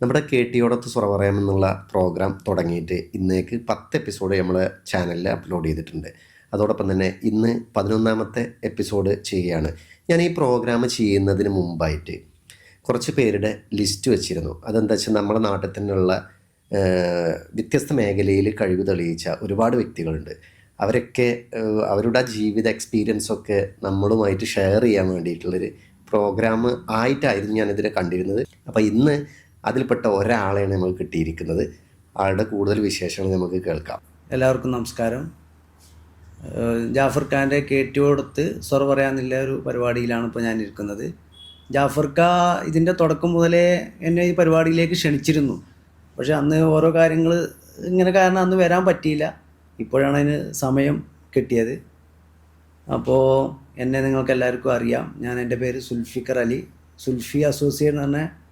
നമ്മുടെ K ടിയോടത്ത് സുറ പറയാമെന്നുള്ള programme തുടങ്ങിയിട്ട് ഇന്നേക്ക് പത്ത് എപ്പിസോഡ് നമ്മൾ ചാനലിൽ അപ്ലോഡ് ചെയ്തിട്ടുണ്ട്. അതോടൊപ്പം തന്നെ ഇന്ന് പതിനൊന്നാമത്തെ എപ്പിസോഡ് ചെയ്യുകയാണ്. ഞാൻ ഈ പ്രോഗ്രാം ചെയ്യുന്നതിന് മുമ്പായിട്ട് കുറച്ച് പേരുടെ ലിസ്റ്റ് വെച്ചിരുന്നു. അതെന്താ വെച്ചാൽ നമ്മുടെ നാട്ടിൽ തന്നെയുള്ള വ്യത്യസ്ത മേഖലയിൽ കഴിവ് തെളിയിച്ച ഒരുപാട് വ്യക്തികളുണ്ട്. അവരൊക്കെ അവരുടെ ജീവിത എക്സ്പീരിയൻസൊക്കെ നമ്മളുമായിട്ട് ഷെയർ ചെയ്യാൻ വേണ്ടിയിട്ടുള്ളൊരു പ്രോഗ്രാം ആയിട്ടായിരുന്നു ഞാനിതിനെ കണ്ടിരുന്നത്. അപ്പോൾ ഇന്ന് അതിൽപ്പെട്ട ഒരാളെയാണ് നമുക്ക് കിട്ടിയിരിക്കുന്നത്. ആളുടെ കൂടുതൽ വിശേഷങ്ങൾ നമുക്ക് കേൾക്കാം. എല്ലാവർക്കും നമസ്കാരം. ജാഫർ ഖാന്റെ കേട്ടിയോടത്ത് സ്വർ പറയാനില്ല ഒരു പരിപാടിയിലാണ് ഇപ്പോൾ ഞാനിരിക്കുന്നത്. ജാഫർ ഖാ ഇതിന്റെ തുടക്കം മുതലേ എന്നെ ഈ പരിപാടിയിലേക്ക് ക്ഷണിച്ചിരുന്നു. പക്ഷെ അന്ന് ഓരോ കാര്യങ്ങൾ ഇങ്ങനെ കാരണം അന്ന് വരാൻ പറ്റിയില്ല. ഇപ്പോഴാണ് അതിന് സമയം കിട്ടിയത്. അപ്പോൾ എന്നെ നിങ്ങൾക്ക് എല്ലാവർക്കും അറിയാം. ഞാൻ എന്റെ പേര് സുൽഫിക്കർ അലി. സുൽഫി അസോസിയേറ്റ് എന്ന്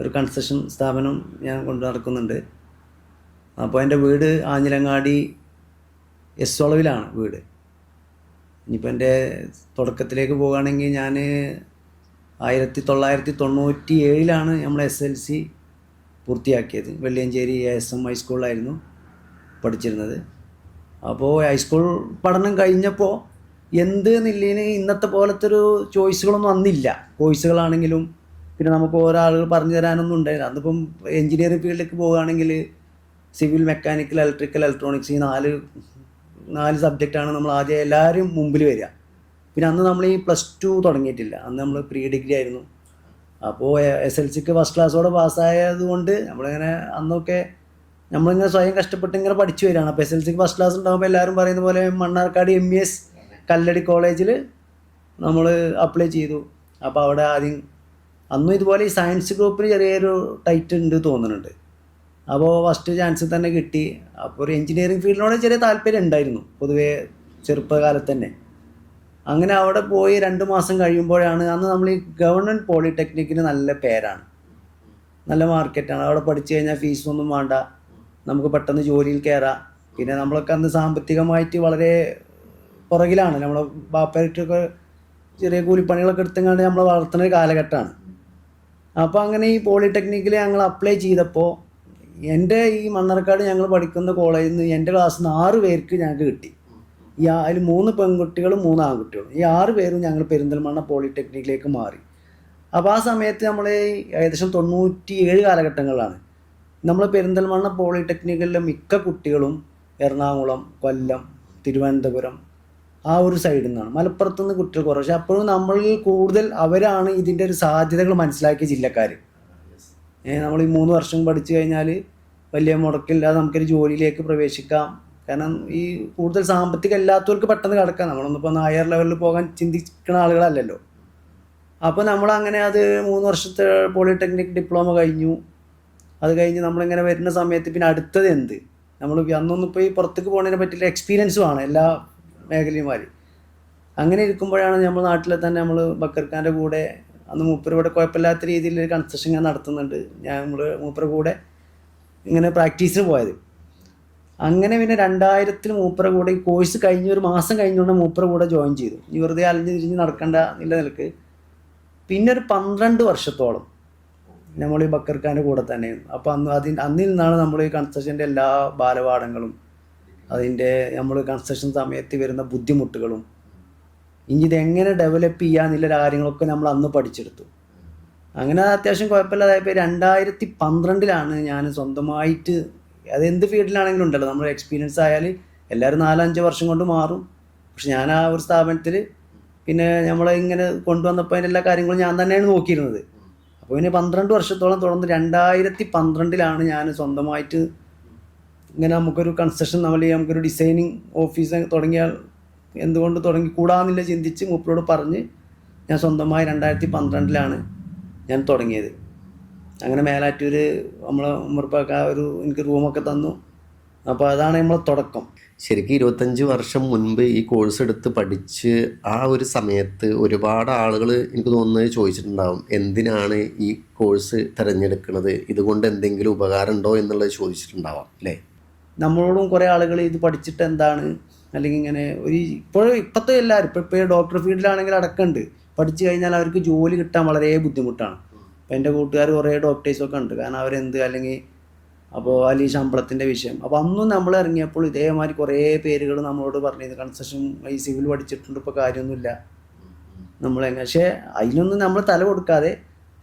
ഒരു കൺസ്ട്രക്ഷൻ സ്ഥാപനം ഞാൻ കൊണ്ടു നടക്കുന്നുണ്ട്. അപ്പോൾ എന്റെ വീട് ആഞ്ഞിലങ്ങാടി എസ് ഒളവിലാണ് വീട്. ഇനിയിപ്പോൾ എന്റെ തുടക്കത്തിലേക്ക് പോകുകയാണെങ്കിൽ ഞാൻ ആയിരത്തി തൊള്ളായിരത്തി തൊണ്ണൂറ്റി ഏഴിലാണ് നമ്മൾ എസ് എൽ സി പൂർത്തിയാക്കിയത്. വെള്ളിയഞ്ചേരി എസ് എം ഹൈസ്കൂളിലായിരുന്നു പഠിച്ചിരുന്നത്. അപ്പോൾ ഹൈസ്കൂൾ പഠനം കഴിഞ്ഞപ്പോൾ എന്ത് എന്നുള്ളതിന് ഇന്നത്തെ പോലത്തെ ഒരു ചോയ്സുകളൊന്നും അന്നില്ല കോഴ്സുകളാണെങ്കിലും പിന്നെ നമുക്ക് ഓരോ ആളുകൾ പറഞ്ഞു തരാനൊന്നും ഉണ്ടായില്ല. അന്നിപ്പം എഞ്ചിനീയറിംഗ് ഫീൽഡിലേക്ക് പോവുകയാണെങ്കിൽ സിവിൽ മെക്കാനിക്കൽ ഇലക്ട്രിക്കൽ ഇലക്ട്രോണിക്സ് ഈ നാല് നാല് സബ്ജക്റ്റാണ് നമ്മൾ ആദ്യം എല്ലാവരും മുമ്പിൽ വരിക. പിന്നെ അന്ന് നമ്മൾ ഈ പ്ലസ് ടു തുടങ്ങിയിട്ടില്ല. അന്ന് നമ്മൾ പ്രീ ഡിഗ്രി ആയിരുന്നു. അപ്പോൾ എസ് എൽ സിക്ക് ഫസ്റ്റ് ക്ലാസ്സോടെ പാസ്സായത് കൊണ്ട് നമ്മളിങ്ങനെ അന്നൊക്കെ നമ്മളിങ്ങനെ സ്വയം കഷ്ടപ്പെട്ട് ഇങ്ങനെ പഠിച്ചു വരികയാണ്. അപ്പോൾ എസ് എൽ സിക്ക് ഫസ്റ്റ് ക്ലാസ് ഉണ്ടാകുമ്പോൾ എല്ലാവരും പറയുന്ന പോലെ Mannarkkad M E S Kalladi കോളേജിൽ നമ്മൾ അപ്ലൈ ചെയ്തു. അപ്പോൾ അവിടെ ആദ്യം അന്നും ഇതുപോലെ ഈ സയൻസ് ഗ്രൂപ്പിന് ചെറിയൊരു ടൈറ്റ് ഉണ്ട് തോന്നുന്നുണ്ട്. അപ്പോൾ ഫസ്റ്റ് ചാൻസ് തന്നെ കിട്ടി. അപ്പോൾ ഒരു എഞ്ചിനീയറിംഗ് ഫീൽഡിനോട് ചെറിയ താല്പര്യം ഉണ്ടായിരുന്നു പൊതുവേ ചെറുപ്പകാലത്ത് തന്നെ അങ്ങനെ അവിടെ പോയി രണ്ട് മാസം കഴിയുമ്പോഴാണ് അന്ന് നമ്മൾ ഈ ഗവൺമെന്റ് പോളിടെക്നിക്കിന് നല്ല പേരാണ്. നല്ല മാർക്കറ്റാണ് അവിടെ പഠിച്ചു കഴിഞ്ഞാൽ ഫീസൊന്നും വേണ്ട. നമുക്ക് പെട്ടെന്ന് ജോലിയിൽ കയറാം പിന്നെ നമ്മളൊക്കെ അന്ന് സാമ്പത്തികമായിട്ട് വളരെ പുറകിലാണ്. നമ്മളെ ബാപ്പായിട്ടൊക്കെ ചെറിയ കൂലിപ്പണികളൊക്കെ എടുത്തെങ്ങാണ്ട് നമ്മളെ വളർത്തുന്ന ഒരു കാലഘട്ടമാണ്. അപ്പോൾ അങ്ങനെ ഈ പോളിടെക്നിക്കിൽ ഞങ്ങൾ അപ്ലൈ ചെയ്തപ്പോൾ എന്റെ ഈ മണ്ണാർക്കാട് ഞങ്ങൾ പഠിക്കുന്ന കോളേജിൽ നിന്ന് എന്റെ ക്ലാസ്സിൽ നിന്ന് ആറ് പേർക്ക് ഞങ്ങൾക്ക് കിട്ടി. ഈ അതിൽ മൂന്ന് പെൺകുട്ടികളും മൂന്ന് ആൺകുട്ടികളും. ഈ ആറ് പേരും ഞങ്ങൾ പെരിന്തൽമണ്ണ പോളിടെക്നിക്കിലേക്ക് മാറി. അപ്പോൾ ആ സമയത്ത് നമ്മൾ ഏകദേശം തൊണ്ണൂറ്റി ഏഴ് കാലഘട്ടങ്ങളിലാണ് നമ്മൾ പെരിന്തൽമണ്ണ പോളിടെക്നിക്കലിലെ മിക്ക കുട്ടികളും എറണാകുളം കൊല്ലം തിരുവനന്തപുരം ആ ഒരു സൈഡിൽ നിന്നാണ്. മലപ്പുറത്ത് നിന്ന് കുട്ടികൾ കുറവ്. പക്ഷെ അപ്പോഴും നമ്മളിൽ കൂടുതൽ അവരാണ് ഇതിന്റെ ഒരു സാധ്യതകൾ മനസ്സിലാക്കിയ ജില്ലക്കാർ നമ്മൾ ഈ മൂന്ന് വർഷം പഠിച്ചു കഴിഞ്ഞാൽ വലിയ മുടക്കില്ലാതെ നമുക്കൊരു ജോലിയിലേക്ക് പ്രവേശിക്കാം. കാരണം ഈ കൂടുതൽ സാമ്പത്തികം അല്ലാത്തവർക്ക് പെട്ടെന്ന് കിടക്കാം. നമ്മളൊന്നിപ്പോൾ ഹയർ ലെവലിൽ പോകാൻ ചിന്തിക്കുന്ന ആളുകളല്ലല്ലോ. അപ്പോൾ നമ്മൾ അങ്ങനെ അത് മൂന്ന് വർഷത്തെ പോളിടെക്നിക് ഡിപ്ലോമ കഴിഞ്ഞു. അത് കഴിഞ്ഞ് നമ്മളിങ്ങനെ വരുന്ന സമയത്ത് പിന്നെ അടുത്തത് എന്ത്? നമ്മൾ അന്നൊന്നും ഇപ്പോൾ ഈ പുറത്തേക്ക് പോകുന്നതിനെ പറ്റിയുള്ള എക്സ്പീരിയൻസും ആണ് എല്ലാ മേഖലയുമാർ അങ്ങനെ ഇരിക്കുമ്പോഴാണ് നമ്മൾ നാട്ടിലെ തന്നെ നമ്മൾ ബക്കർഖാന്റെ കൂടെ അന്ന് മൂപ്പര് ഇവിടെ കുഴപ്പമില്ലാത്ത രീതിയിൽ ഒരു കൺസ്ട്രക്ഷൻ ഞാൻ നടത്തുന്നുണ്ട്. ഞാൻ നമ്മൾ മൂപ്പര കൂടെ ഇങ്ങനെ പ്രാക്ടീസിന് പോയത്. അങ്ങനെ പിന്നെ രണ്ടായിരത്തിൽ മൂപ്പര കൂടെ ഈ കോഴ്സ് കഴിഞ്ഞ ഒരു മാസം കഴിഞ്ഞുകൊണ്ട് മൂപ്പര കൂടെ ജോയിൻ ചെയ്തു. ഇനി വെറുതെ അലഞ്ഞ് തിരിഞ്ഞ് നടക്കേണ്ട നില പിന്നെ ഒരു പന്ത്രണ്ട് വർഷത്തോളം നമ്മൾ ഈ ബക്കർഖാന്റെ കൂടെ തന്നെയായിരുന്നു. അപ്പോൾ അന്ന് അതിന് അന്നിൽ നിന്നാണ് നമ്മൾ ഈ കൺസ്ട്രക്ഷന്റെ എല്ലാ ബാലപാഠങ്ങളും അതിന്റെ നമ്മൾ കൺസ്ട്രക്ഷൻ സമയത്ത് വരുന്ന ബുദ്ധിമുട്ടുകളും. ഇനി ഇതെങ്ങനെ ഡെവലപ്പ് ചെയ്യുക എന്നുള്ള കാര്യങ്ങളൊക്കെ നമ്മൾ അന്ന് പഠിച്ചെടുത്തു. അങ്ങനെ അത്യാവശ്യം കുഴപ്പമില്ലാതായപ്പോൾ രണ്ടായിരത്തി പന്ത്രണ്ടിലാണ് ഞാൻ സ്വന്തമായിട്ട് അത് എന്ത് ഫീൽഡിലാണെങ്കിലും ഉണ്ടല്ലോ. നമ്മൾ എക്സ്പീരിയൻസ് ആയാൽ എല്ലാവരും നാലഞ്ച് വർഷം കൊണ്ട് മാറും. പക്ഷെ ഞാൻ ആ ഒരു സ്ഥാപനത്തിൽ പിന്നെ നമ്മളെ ഇങ്ങനെ കൊണ്ടുവന്നപ്പോൾ അതിന്റെ എല്ലാ കാര്യങ്ങളും ഞാൻ തന്നെയാണ് നോക്കിയിരുന്നത്. അപ്പോൾ പിന്നെ പന്ത്രണ്ട് വർഷത്തോളം തുടർന്ന് രണ്ടായിരത്തി പന്ത്രണ്ടിലാണ് ഞാൻ സ്വന്തമായിട്ട് ഇങ്ങനെ നമുക്കൊരു കൺസ്ട്രക്ഷൻ നമ്മൾ നമുക്കൊരു ഡിസൈനിങ് ഓഫീസ് തുടങ്ങിയാൽ എന്തുകൊണ്ട് തുടങ്ങി കൂടാന്നില്ല ചിന്തിച്ച് മൂപ്പരോട് പറഞ്ഞ് ഞാൻ സ്വന്തമായി രണ്ടായിരത്തി പന്ത്രണ്ടിലാണ് ഞാൻ തുടങ്ങിയത്. അങ്ങനെ മേലാറ്റൂർ നമ്മൾ ഉമ്മർപ്പാക്ക ഒരു എനിക്ക് റൂമൊക്കെ തന്നു. അപ്പോൾ അതാണ് നമ്മളെ തുടക്കം. ശരിക്കും ഇരുപത്തഞ്ച് വർഷം മുൻപ് ഈ കോഴ്സ് എടുത്ത് പഠിച്ച് ആ ഒരു സമയത്ത് ഒരുപാട് ആളുകൾ എനിക്ക് തോന്നുന്നത് ചോദിച്ചിട്ടുണ്ടാവും എന്തിനാണ് ഈ കോഴ്സ് തിരഞ്ഞെടുക്കുന്നത് ഇതുകൊണ്ട് എന്തെങ്കിലും ഉപകാരം ഉണ്ടോ എന്നുള്ളത് ചോദിച്ചിട്ടുണ്ടാവാം അല്ലേ? നമ്മളോടും കുറേ ആളുകൾ ഇത് പഠിച്ചിട്ട് എന്താണ്? അല്ലെങ്കിൽ ഇങ്ങനെ ഒരു ഇപ്പോഴും ഇപ്പോഴത്തെ എല്ലാവരും ഇപ്പോൾ ഇപ്പോൾ ഡോക്ടർ ഫീൽഡിലാണെങ്കിൽ അടക്കമുണ്ട്. പഠിച്ചു കഴിഞ്ഞാൽ അവർക്ക് ജോലി കിട്ടാൻ വളരെ ബുദ്ധിമുട്ടാണ്. അപ്പോൾ എന്റെ കൂട്ടുകാർ കുറേ ഡോക്ടേഴ്സൊക്കെ ഉണ്ട്. കാരണം അവരെന്ത് അല്ലെങ്കിൽ അപ്പോൾ അല്ലെങ്കിൽ ശമ്പളത്തിന്റെ വിഷയം. അപ്പോൾ അന്നും നമ്മൾ ഇറങ്ങിയപ്പോൾ ഇതേമാതിരി കുറേ പേരുകൾ നമ്മളോട് പറഞ്ഞത് കൺസ്ട്രക്ഷൻ ഈ സിവിൽ പഠിച്ചിട്ടുണ്ട്. ഇപ്പോൾ കാര്യമൊന്നുമില്ല. നമ്മളെങ്ങനെ പക്ഷേ അതിനൊന്നും നമ്മൾ തല കൊടുക്കാതെ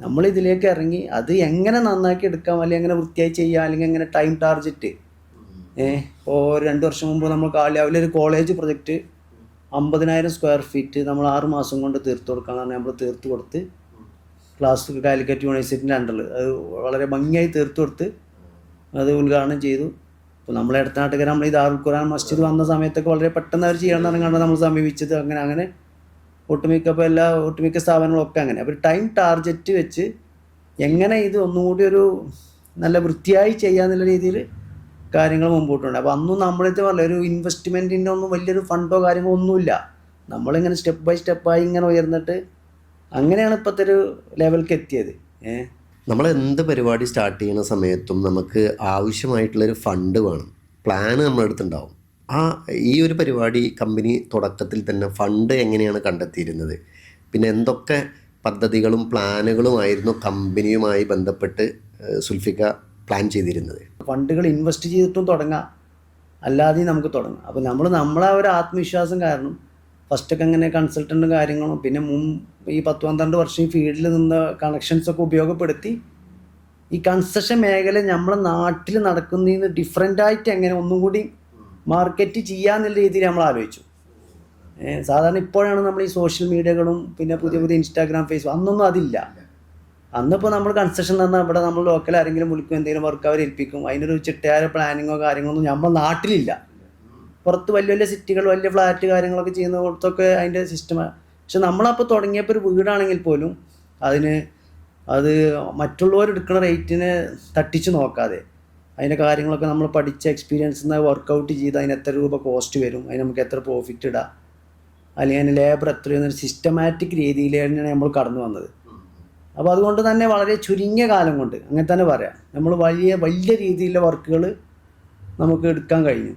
നമ്മൾ ഇതിലേക്ക് ഇറങ്ങി അത് എങ്ങനെ നന്നാക്കി എടുക്കാം? അല്ലെങ്കിൽ എങ്ങനെ വൃത്തിയായി ചെയ്യാം? അല്ലെങ്കിൽ എങ്ങനെ ടൈം ടാർജറ്റ് ഇപ്പോൾ രണ്ട് വർഷം മുമ്പ് നമ്മൾ കാലിയാവിലെ ഒരു കോളേജ് പ്രൊജക്റ്റ് അമ്പതിനായിരം സ്ക്വയർ ഫീറ്റ് നമ്മൾ ആറ് മാസം കൊണ്ട് തീർത്ത് കൊടുക്കാന്ന് പറഞ്ഞാൽ നമ്മൾ തീർത്ത് കൊടുത്ത് ക്ലാസ് കാലിക്കറ്റ് യൂണിവേഴ്സിറ്റിന്റെ അണ്ടർ അത് വളരെ ഭംഗിയായി തീർത്ത് കൊടുത്ത് അത് ഉദ്ഘാടനം ചെയ്തു. അപ്പോൾ നമ്മളെ അടുത്ത നാട്ടുകാർ നമ്മൾ ഈ ദാറുൽ ഖുറാൻ മസ്ജിദ് വന്ന സമയത്തൊക്കെ വളരെ പെട്ടെന്ന് അവർ ചെയ്യണമെന്ന് പറഞ്ഞാണ് നമ്മൾ സമീപിച്ചത് അങ്ങനെ അങ്ങനെ ഒട്ടുമിക്ക ഇപ്പോൾ എല്ലാ ഒട്ടുമിക്ക സ്ഥാപനങ്ങളൊക്കെ അങ്ങനെ. അപ്പോൾ ടൈം ടാർജറ്റ് വെച്ച് എങ്ങനെ ഇത് ഒന്നുകൂടി ഒരു നല്ല വൃത്തിയായി ചെയ്യാന്നുള്ള രീതിയിൽ കാര്യങ്ങൾ മുമ്പോട്ടുണ്ട്. അപ്പോൾ അന്നും നമ്മളിത് പറഞ്ഞ ഒരു ഇൻവെസ്റ്റ്മെന്റിന്റെ ഒന്നും വലിയൊരു ഫണ്ടോ കാര്യങ്ങളോ ഒന്നുമില്ല. നമ്മളിങ്ങനെ സ്റ്റെപ്പ് ബൈ സ്റ്റെപ്പായി ഇങ്ങനെ ഉയർന്നിട്ട് അങ്ങനെയാണ് ഇപ്പോഴത്തെ ഒരു ലെവലിലേക്ക് എത്തിയത്. നമ്മൾ എന്ത് പരിപാടി സ്റ്റാർട്ട് ചെയ്യുന്ന സമയത്തും നമുക്ക് ആവശ്യമായിട്ടുള്ളൊരു ഫണ്ട് വേണം. പ്ലാൻ നമ്മുടെ അടുത്തുണ്ടാവും. ആ ഈ ഒരു പരിപാടി കമ്പനി തുടക്കത്തിൽ തന്നെ ഫണ്ട് എങ്ങനെയാണ് കണ്ടെത്തിയിരുന്നത്? പിന്നെ എന്തൊക്കെ പദ്ധതികളും പ്ലാനുകളുമായിരുന്നു കമ്പനിയുമായി ബന്ധപ്പെട്ട് സുൽഫിക സുൽഫിക്ക പ്ലാൻ ചെയ്തിരുന്നത്. ഫണ്ടുകൾ ഇൻവെസ്റ്റ് ചെയ്തിട്ടും തുടങ്ങാം. അല്ലാതെയും നമുക്ക് തുടങ്ങാം. അപ്പോൾ നമ്മൾ നമ്മളെ ഒരു ആത്മവിശ്വാസം കാരണം ഫസ്റ്റൊക്കെ അങ്ങനെ കൺസൾട്ടന്റും കാര്യങ്ങളും പിന്നെ മുൻ ഈ പത്ത് പന്ത്രണ്ട് വർഷം ഈ ഫീൽഡിൽ നിന്ന കണക്ഷൻസൊക്കെ ഉപയോഗപ്പെടുത്തി ഈ കൺസ്ട്രക്ഷൻ മേഖല നമ്മളെ നാട്ടിൽ നടക്കുന്നതിന് ഡിഫറെന്റ് ആയിട്ട് എങ്ങനെ ഒന്നും കൂടി മാർക്കറ്റ് ചെയ്യാന്നുള്ള രീതിയിൽ നമ്മൾ ആലോചിച്ചു. സാധാരണ ഇപ്പോഴാണ് നമ്മൾ ഈ സോഷ്യൽ മീഡിയകളും പിന്നെ പുതിയ പുതിയ ഇൻസ്റ്റാഗ്രാം ഫേസ്ബുക്ക് അന്നൊന്നും അതില്ല. അന്നിപ്പോൾ നമ്മൾ കൺസ്ട്രക്ഷൻ തന്നാൽ ഇവിടെ നമ്മൾ ലോക്കൽ ആരെങ്കിലും വിളിക്കും എന്തെങ്കിലും വർക്ക് അവർ ഏൽപ്പിക്കും. അതിനൊരു ചിട്ടയായ പ്ലാനിങ്ങോ കാര്യങ്ങളോ ഒന്നും നമ്മുടെ നാട്ടിലില്ല. പുറത്ത് വലിയ വലിയ സിറ്റികൾ വലിയ ഫ്ലാറ്റ് കാര്യങ്ങളൊക്കെ ചെയ്യുന്ന കൊടുത്തൊക്കെ അതിന്റെ സിസ്റ്റമാണ് പക്ഷെ നമ്മളപ്പോൾ തുടങ്ങിയപ്പോൾ ഒരു വീടാണെങ്കിൽ പോലും അതിന് അത് മറ്റുള്ളവർ എടുക്കുന്ന റേറ്റിനെ തട്ടിച്ച് നോക്കാതെ. അതിന്റെ കാര്യങ്ങളൊക്കെ നമ്മൾ പഠിച്ച എക്സ്പീരിയൻസ് നിന്ന് വർക്കൗട്ട് ചെയ്ത് അതിന് എത്ര രൂപ കോസ്റ്റ് വരും അതിന് നമുക്ക് എത്ര പ്രോഫിറ്റ് ഇടാം. അല്ലെങ്കിൽ അതിന് ലേബർ എത്രയെന്നൊരു സിസ്റ്റമാറ്റിക് രീതിയിലാണ് നമ്മൾ കടന്നു വന്നത്. അപ്പോൾ അതുകൊണ്ട് തന്നെ വളരെ ചുരുങ്ങിയ കാലം കൊണ്ട് അങ്ങനെ തന്നെ പറയാം. നമ്മൾ വലിയ വലിയ രീതിയിലുള്ള വർക്കുകൾ നമുക്ക് എടുക്കാൻ കഴിഞ്ഞു.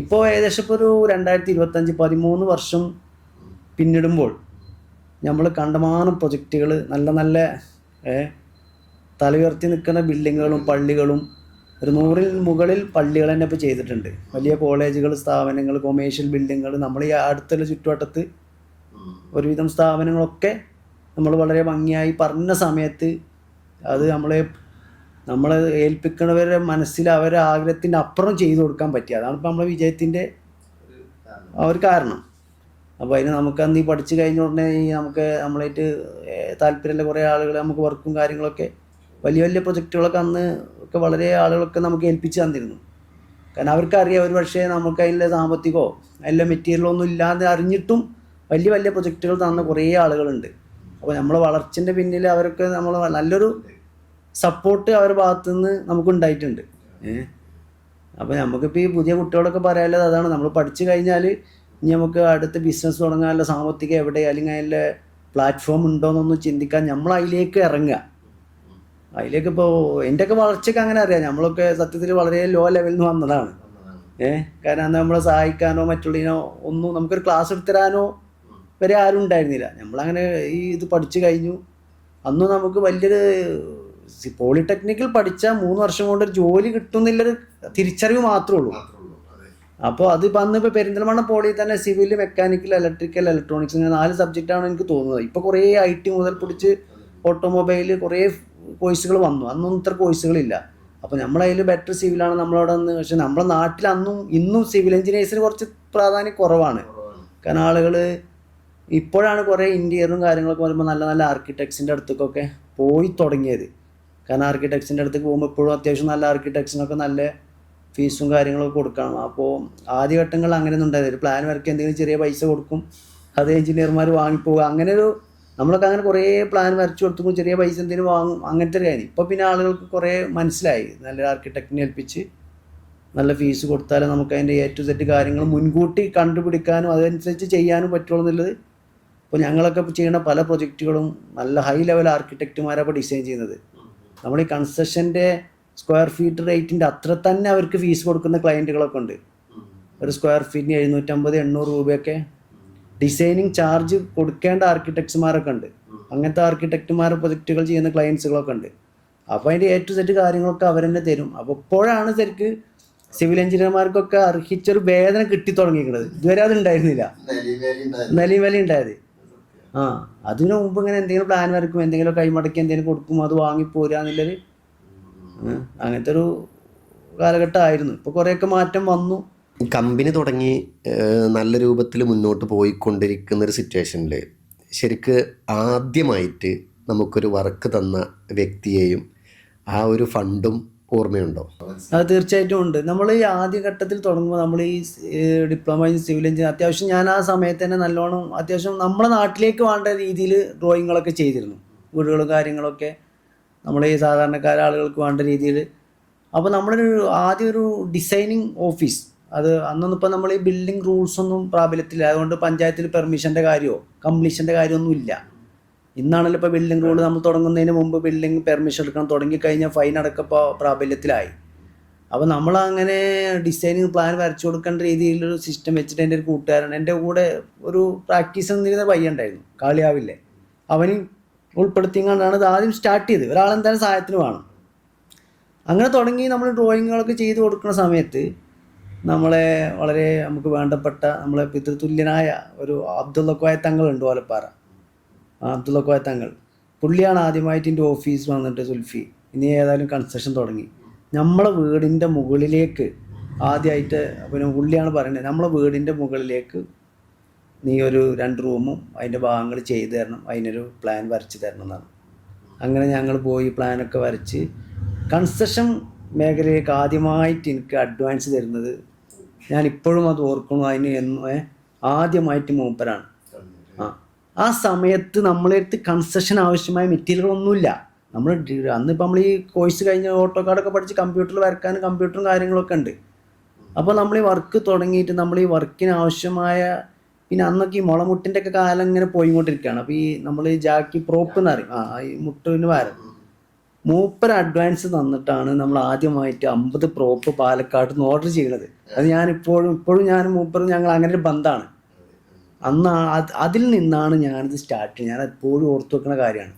ഇപ്പോൾ ഏകദേശം ഇപ്പോൾ ഒരു രണ്ടായിരത്തി ഇരുപത്തഞ്ച് പതിമൂന്ന് വർഷം പിന്നിടുമ്പോൾ നമ്മൾ കണ്ടമാനം പ്രൊജക്റ്റുകൾ നല്ല നല്ല തലയുയർത്തി നിൽക്കുന്ന ബിൽഡിങ്ങുകളും പള്ളികളും ഒരു നൂറിൽ മുകളിൽ പള്ളികൾ തന്നെ ഇപ്പോൾ ചെയ്തിട്ടുണ്ട്. വലിയ കോളേജുകൾ സ്ഥാപനങ്ങൾ കൊമേഴ്ഷ്യൽ ബിൽഡിങ്ങുകൾ നമ്മൾ ഈ അടുത്തുള്ള ചുറ്റുവട്ടത്ത് ഒരുവിധം സ്ഥാപനങ്ങളൊക്കെ നമ്മൾ വളരെ ഭംഗിയായി പറഞ്ഞ സമയത്ത് അത് നമ്മളെ നമ്മളെ ഏൽപ്പിക്കുന്നവരുടെ മനസ്സിൽ അവരുടെ ആഗ്രഹത്തിന്റെ അപ്പുറം ചെയ്തു കൊടുക്കാൻ പറ്റി അതാണ് ഇപ്പോൾ നമ്മളെ വിജയത്തിന്റെ ഒരു കാരണം. അപ്പോൾ അതിന് നമുക്ക് അന്ന് ഈ പഠിച്ചു കഴിഞ്ഞ ഉടനെ നമുക്ക് നമ്മളായിട്ട് താല്പര്യമുള്ള കുറേ ആളുകൾ നമുക്ക് വർക്കും കാര്യങ്ങളൊക്കെ വലിയ വലിയ പ്രൊജക്റ്റുകളൊക്കെ അന്ന് ഒക്കെ വളരെ ആളുകളൊക്കെ നമുക്ക് ഏൽപ്പിച്ച് തന്നിരുന്നു. കാരണം അവർക്കറിയാം ഒരു പക്ഷേ നമുക്ക് അതിലെ സാമ്പത്തികമോ അതിലെ മെറ്റീരിയലോ ഒന്നും ഇല്ലാതെ അറിഞ്ഞിട്ടും വലിയ വലിയ പ്രൊജക്റ്റുകൾ തന്ന കുറേ ആളുകളുണ്ട്. അപ്പോൾ നമ്മളെ വളർച്ചന്റെ പിന്നിൽ അവരൊക്കെ നമ്മൾ നല്ലൊരു സപ്പോർട്ട് അവരുടെ ഭാഗത്തു നിന്ന് നമുക്ക് ഉണ്ടായിട്ടുണ്ട്. ഏഹ് അപ്പോൾ നമുക്കിപ്പോൾ ഈ പുതിയ കുട്ടികളൊക്കെ പറയാനുള്ളത് അതാണ്. നമ്മൾ പഠിച്ചു കഴിഞ്ഞാൽ ഇനി നമുക്ക് അടുത്ത ബിസിനസ് തുടങ്ങാനുള്ള സാമ്പത്തിക എവിടെ അല്ലെങ്കിൽ അതിന്റെ പ്ലാറ്റ്ഫോം ഉണ്ടോയെന്നൊന്നും ചിന്തിക്കാൻ നമ്മൾ അതിലേക്ക് ഇറങ്ങുക. അതിലേക്ക് ഇപ്പോൾ എന്റെയൊക്കെ വളർച്ചയ്ക്ക് അങ്ങനെ അറിയാം. നമ്മളൊക്കെ സത്യത്തിൽ വളരെ ലോ ലെവലിൽ നിന്ന് വന്നതാണ്. ഏഹ് കാരണം നമ്മളെ സഹായിക്കാനോ മറ്റുള്ളതിനോ ഒന്നും നമുക്കൊരു ക്ലാസ് എടുത്തരാനോ വരെ ആരും ഉണ്ടായിരുന്നില്ല. നമ്മളങ്ങനെ ഈ ഇത് പഠിച്ചു കഴിഞ്ഞു. അന്ന് നമുക്ക് വലിയൊരു പോളിടെക്നിക്കിൽ പഠിച്ചാൽ മൂന്ന് വർഷം കൊണ്ട് ഒരു ജോലി കിട്ടുന്നില്ലൊരു തിരിച്ചറിവ് മാത്രമേ ഉള്ളൂ. അപ്പോൾ അത് ഇപ്പം അന്ന് ഇപ്പോൾ പെരിന്തൽമണ്ണ പോളിയിൽ തന്നെ സിവിൽ മെക്കാനിക്കൽ ഇലക്ട്രിക്കൽ ഇലക്ട്രോണിക്സ് ഇങ്ങനെ നാല് സബ്ജക്റ്റാണ് എനിക്ക് തോന്നുന്നത്. ഇപ്പോൾ കുറേ ഐ ടി മുതൽ പിടിച്ച് ഓട്ടോമൊബൈൽ കുറേ കോഴ്സുകൾ വന്നു. അന്നൊന്നും ഇത്ര കോഴ്സുകളില്ല. അപ്പോൾ നമ്മളതിൽ ബെറ്റർ സിവിലാണ് നമ്മളവിടെ നിന്ന്. പക്ഷെ നമ്മുടെ നാട്ടിൽ അന്നും ഇന്നും സിവിൽ എഞ്ചിനീയേഴ്സിന് കുറച്ച് പ്രാധാന്യം കുറവാണ്. കാരണം ആളുകൾ ഇപ്പോഴാണ് കുറേ ഇന്റീരിയറും കാര്യങ്ങളൊക്കെ വരുമ്പോൾ നല്ല നല്ല ആർക്കിടെക്ട്സിന്റെ അടുത്തേക്കൊക്കെ പോയി തുടങ്ങിയത്. കാരണം ആർക്കിടെക്ട്സിന്റെ അടുത്തേക്ക് പോകുമ്പോൾ ഇപ്പോഴും അത്യാവശ്യം നല്ല ആർക്കിടെക്ട്സിനൊക്കെ നല്ല ഫീസും കാര്യങ്ങളൊക്കെ കൊടുക്കണം. അപ്പോൾ ആദ്യഘട്ടങ്ങളിൽ അങ്ങനെയൊന്നും ഉണ്ടായത് ഒരു പ്ലാൻ വരയ്ക്ക് എന്തെങ്കിലും ചെറിയ പൈസ കൊടുക്കും അത് എഞ്ചിനീയർമാർ വാങ്ങിപ്പോവുക അങ്ങനെ ഒരു നമ്മളൊക്കെ അങ്ങനെ കുറേ പ്ലാൻ വരച്ചു കൊടുത്തും ചെറിയ പൈസ എന്തെങ്കിലും വാങ്ങും അങ്ങനത്തെ ഒരു കാര്യം. ഇപ്പോൾ പിന്നെ ആളുകൾക്ക് കുറേ മനസ്സിലായി. നല്ല ആർക്കിടെക്റ്റിനെ ഏൽപ്പിച്ച് നല്ല ഫീസ് കൊടുത്താലേ നമുക്ക് അതിന്റെ എ ടു സെറ്റ് കാര്യങ്ങൾ മുൻകൂട്ടി കണ്ടുപിടിക്കാനും അതനുസരിച്ച് ചെയ്യാനും പറ്റുള്ളൂ എന്നുള്ളത് ഇപ്പോൾ ഞങ്ങളൊക്കെ ചെയ്യുന്ന പല പ്രൊജക്റ്റുകളും നല്ല ഹൈ ലെവൽ ആർക്കിടെക്റ്റുമാരാണ് ഇപ്പോൾ ഡിസൈൻ ചെയ്യുന്നത്. നമ്മൾ ഈ കൺസ്ട്രക്ഷന്റെ സ്ക്വയർ ഫീറ്റ് റേറ്റിന്റെ അത്ര തന്നെ അവർക്ക് ഫീസ് കൊടുക്കുന്ന ക്ലയന്റുകളൊക്കെ ഉണ്ട്. ഒരു സ്ക്വയർ ഫീറ്റിന് എഴുന്നൂറ്റമ്പത് എണ്ണൂറ് രൂപയൊക്കെ ഡിസൈനിങ് ചാർജ് കൊടുക്കേണ്ട ആർക്കിടെക്ട്സുമാരൊക്കെ ഉണ്ട്. അങ്ങനത്തെ ആർക്കിടെക്റ്റുമാർ പ്രൊജക്റ്റുകൾ ചെയ്യുന്ന ക്ലയൻസുകളൊക്കെ ഉണ്ട്. അപ്പോൾ അതിന്റെ എ ടു സെറ്റ് കാര്യങ്ങളൊക്കെ അവർ തന്നെ തരും. അപ്പോൾ ഇപ്പോഴാണ് ശരിക്ക് സിവിൽ എഞ്ചിനീയർമാർക്കൊക്കെ അർഹിച്ചൊരു വേദന കിട്ടി തുടങ്ങിയിരിക്കുന്നത് ഇതുവരെ അത് ഉണ്ടായിരുന്നില്ല. നിലയും വില ഉണ്ടായത്. ആ അതിനു മുമ്പ് ഇങ്ങനെ എന്തെങ്കിലും പ്ലാൻ വരക്കും എന്തെങ്കിലും കൈമടക്കി എന്തെങ്കിലും കൊടുക്കും അത് വാങ്ങിപ്പോരുക എന്നുള്ളൊരു അങ്ങനത്തെ ഒരു കാലഘട്ടമായിരുന്നു. ഇപ്പോൾ കുറേയൊക്കെ മാറ്റം വന്നു. കമ്പനി തുടങ്ങി നല്ല രൂപത്തിൽ മുന്നോട്ട് പോയിക്കൊണ്ടിരിക്കുന്ന ഒരു സിറ്റുവേഷനിൽ ശരിക്ക് ആദ്യമായിട്ട് നമുക്കൊരു വർക്ക് തന്ന വ്യക്തിയെയും ആ ഒരു ഫണ്ടും ഓർമ്മയുണ്ടോ? അത് തീർച്ചയായിട്ടും ഉണ്ട്. നമ്മൾ ഈ ആദ്യ ഘട്ടത്തിൽ തുടങ്ങുമ്പോൾ നമ്മൾ ഈ ഡിപ്ലോമ ഇൻ സിവിൽ എഞ്ചിനീയർ അത്യാവശ്യം ഞാൻ ആ സമയത്ത് തന്നെ നല്ലോണം അത്യാവശ്യം നമ്മുടെ നാട്ടിലേക്ക് വേണ്ട രീതിയിൽ ഡ്രോയിങ്ങുകളൊക്കെ ചെയ്തിരുന്നു. വീടുകളും കാര്യങ്ങളൊക്കെ നമ്മൾ ഈ സാധാരണക്കാര ആളുകൾക്ക് വേണ്ട രീതിയിൽ അപ്പോൾ നമ്മളൊരു ആദ്യ ഒരു ഡിസൈനിങ് ഓഫീസ്. അത് അന്നൊന്നും ഇപ്പോൾ നമ്മൾ ഈ ബിൽഡിംഗ് റൂൾസ് ഒന്നും പ്രാബല്യത്തില്ല. അതുകൊണ്ട് പഞ്ചായത്തിൽ പെർമിഷന്റെ കാര്യമോ കംപ്ലീഷന്റെ കാര്യമൊന്നും ഇല്ല ഇന്നാണല്ലോ ഇപ്പോൾ ബിൽഡിംഗ് റൂൾ നമ്മൾ തുടങ്ങുന്നതിന് മുമ്പ് ബിൽഡിംഗ് പെർമിഷൻ എടുക്കണം. തുടങ്ങിക്കഴിഞ്ഞാൽ ഫൈൻ അടക്കപ്പോൾ പ്രാബല്യത്തിലായി. അപ്പോൾ നമ്മൾ അങ്ങനെ ഡിസൈനിങ് പ്ലാൻ വരച്ചു കൊടുക്കേണ്ട രീതിയിലൊരു സിസ്റ്റം വെച്ചിട്ട് എന്റെ ഒരു കൂട്ടുകാരൻ എന്റെ കൂടെ ഒരു പ്രാക്ടീസ് എന്നിരുന്ന പയ്യുണ്ടായിരുന്നു കാളിയാവില്ലേ. അവന് ഉൾപ്പെടുത്തിക്കൊണ്ടാണ് ഇത് ആദ്യം സ്റ്റാർട്ട് ചെയ്ത്. ഒരാളെന്തായാലും സഹായത്തിന് വേണം. അങ്ങനെ തുടങ്ങി നമ്മൾ ഡ്രോയിങ്ങുകളൊക്കെ ചെയ്ത് കൊടുക്കുന്ന സമയത്ത് നമ്മളെ വളരെ നമുക്ക് വേണ്ടപ്പെട്ട നമ്മളെ പിതൃതുല്യനായ ഒരു അബ്ദുള്ള കോയ തങ്ങളുണ്ട് ഓലപ്പാറ. അബ്ദുള്ള കോയ തങ്ങൾ. പുള്ളിയാണ് ആദ്യമായിട്ട് എന്റെ ഓഫീസ് വന്നിട്ട് സുൽഫി. ഇനി ഏതായാലും കൺസ്ട്രക്ഷൻ തുടങ്ങി. നമ്മളെ വീടിന്റെ മുകളിലേക്ക് ആദ്യമായിട്ട് പിന്നെ പുള്ളിയാണ് പറയുന്നത് നമ്മളെ വീടിന്റെ മുകളിലേക്ക് നീ ഒരു രണ്ട് റൂമും അതിന്റെ ഭാഗങ്ങൾ ചെയ്തു തരണം അതിനൊരു പ്ലാൻ വരച്ച് തരണം എന്നാണ്. അങ്ങനെ ഞങ്ങൾ പോയി പ്ലാനൊക്കെ വരച്ച്. കൺസ്ട്രക്ഷൻ മേഖലയിലേക്ക് ആദ്യമായിട്ട് എനിക്ക് അഡ്വാൻസ് തരുന്നത് ഞാൻ ഇപ്പോഴും അത് ഓർക്കുന്നു. അതിന് എന്ന് ആദ്യമായിട്ട് മൂപ്പരാണ്. ആ സമയത്ത് നമ്മളെടുത്ത് കൺസ്ട്രക്ഷൻ ആവശ്യമായ മെറ്റീരിയലൊന്നുമില്ല നമ്മൾ അന്നിപ്പോൾ നമ്മൾ ഈ കോഴ്സ് കഴിഞ്ഞ് ഓട്ടോ കാർഡൊക്കെ പഠിച്ച് കമ്പ്യൂട്ടറിൽ വരക്കാൻ കമ്പ്യൂട്ടറും കാര്യങ്ങളൊക്കെ ഉണ്ട്. അപ്പോൾ നമ്മൾ ഈ വർക്ക് തുടങ്ങിയിട്ട് നമ്മൾ ഈ വർക്കിന് ആവശ്യമായ പിന്നെ അന്നൊക്കെ ഈ മുളമുട്ടിന്റെ ഒക്കെ കാലം ഇങ്ങനെ പോയിക്കൊണ്ടിരിക്കുകയാണ്. അപ്പോൾ ഈ നമ്മൾ ഈ ജാക്കി പ്രോപ്പ് എന്ന് പറയും. ആ ഈ മുട്ടിന് വാരം മൂപ്പർ അഡ്വാൻസ് തന്നിട്ടാണ് നമ്മൾ ആദ്യമായിട്ട് അമ്പത് പ്രോപ്പ് പാലക്കാട് നിന്ന് ഓർഡർ ചെയ്യണത്. അത് ഞാൻ ഇപ്പോഴും ഇപ്പോഴും ഞാൻ മൂപ്പറും ഞങ്ങൾ അങ്ങനെ ഒരു ബന്ധമാണ് അന്ന് അതിൽ നിന്നാണ് ഞാനിത് സ്റ്റാർട്ട് ചെയ്യുന്നത് ഞാൻ എപ്പോഴും ഓർത്തു വെക്കുന്ന കാര്യമാണ്.